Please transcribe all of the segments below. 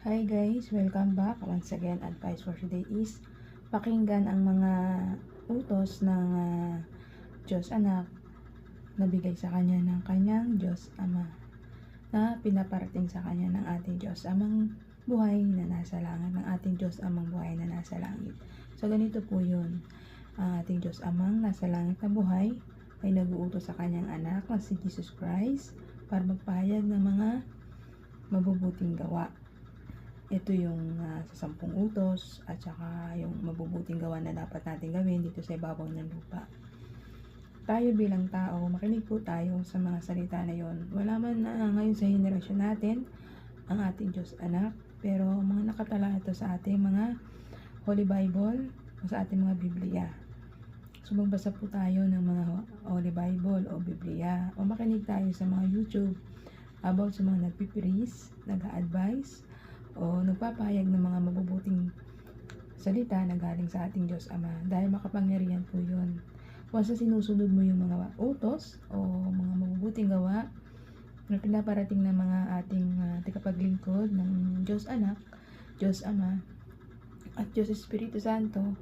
Hi guys, welcome back. Once again, advice for today is pakinggan ang mga utos ng ah, Diyos anak na bigay sa kanya ng kanyang Diyos Ama na pinaparating sa kanya ng ating Diyos Amang buhay na nasa langit, ng ating Diyos Amang buhay na nasa langit. So ganito po yun. Ang ating Diyos Amang nasa langit na buhay ay nag-uutos sa kanyang anak na si Jesus Christ para magpahayag ng mga mabubuting gawa ito yung ah, sa sampung utos at saka yung mabubuting gawa na dapat natin gawin dito sa ibabaw ng lupa. Tayo bilang tao, makinig po tayo sa mga salita na yon. Wala man na ngayon sa henerasyon natin ang ating Diyos anak, pero mga nakatala ito sa ating mga Holy Bible o sa ating mga Biblia. So magbasa po tayo ng mga Holy Bible o Biblia o makinig tayo sa mga YouTube about sa mga nagpipiris, nag-advise, o nagpapahayag ng mga mabubuting salita na galing sa ating Diyos Ama dahil makapangyarihan po yun. Na sinusunod mo yung mga utos o mga mabubuting gawa na pinaparating ng mga ating uh, tagapaglingkod ng Diyos Anak, Diyos Ama, at Diyos Espiritu Santo,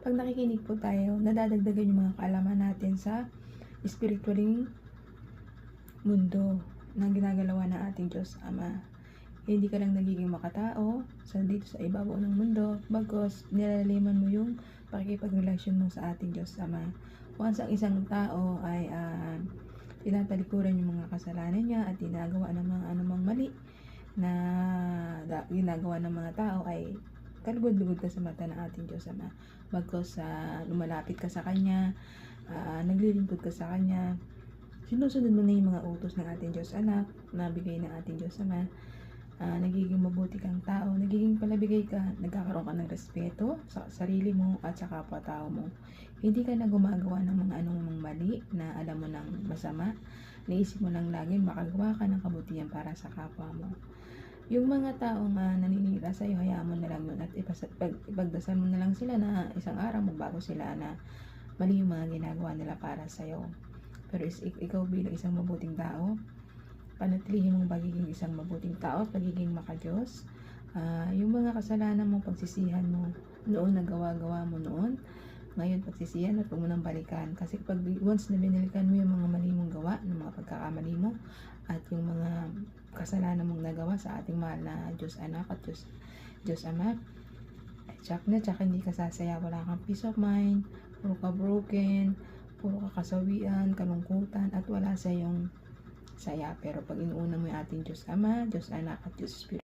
pag nakikinig po tayo, nadadagdagan yung mga kaalaman natin sa spiritualing mundo na ginagalawa ng ating Diyos Ama hindi ka lang nagiging makatao sa dito sa ibabaw ng mundo bagos nilaliman mo yung pakikipagrelasyon mo sa ating Diyos Ama. Once ang isang tao ay uh, tinatalikuran yung mga kasalanan niya at ginagawa ng mga anumang mali na ginagawa ng mga tao ay kalugod-lugod ka sa mata ng ating Diyos Ama. Bagkos uh, lumalapit ka sa Kanya, uh, naglilingkod ka sa Kanya, sinusunod mo na yung mga utos ng ating Diyos Anak na bigay ng ating Diyos Ama uh, nagiging mabuti kang tao, nagiging palabigay ka, nagkakaroon ka ng respeto sa sarili mo at sa kapwa-tao mo. Hindi ka na gumagawa ng mga anong mali na alam mo ng masama. Naisip mo lang lagi makagawa ka ng kabutihan para sa kapwa mo. Yung mga taong uh, naninira sa'yo, hayaan mo na lang yun at ipagdasal mo na lang sila na isang araw magbago sila na mali yung mga ginagawa nila para sa'yo. Pero is, ikaw bilang isang mabuting tao, panatilihin mong pagiging isang mabuting tao at pagiging makajos. Uh, yung mga kasalanan mo, pagsisihan mo, noon nagawa-gawa mo noon, ngayon pagsisihan at huwag mo nang balikan. Kasi pag once na binalikan mo yung mga mali mong gawa, ng mga pagkakamali mo, at yung mga kasalanan mong nagawa sa ating mahal na Diyos anak at Diyos, Diyos ama, tsak na, tsak hindi ka sasaya, wala kang peace of mind, puro ka broken, puro ka kasawian, kalungkutan, at wala sa yung saya. Pero pag inuuna mo yung ating Diyos Ama, Diyos Anak, at Diyos Espiritu,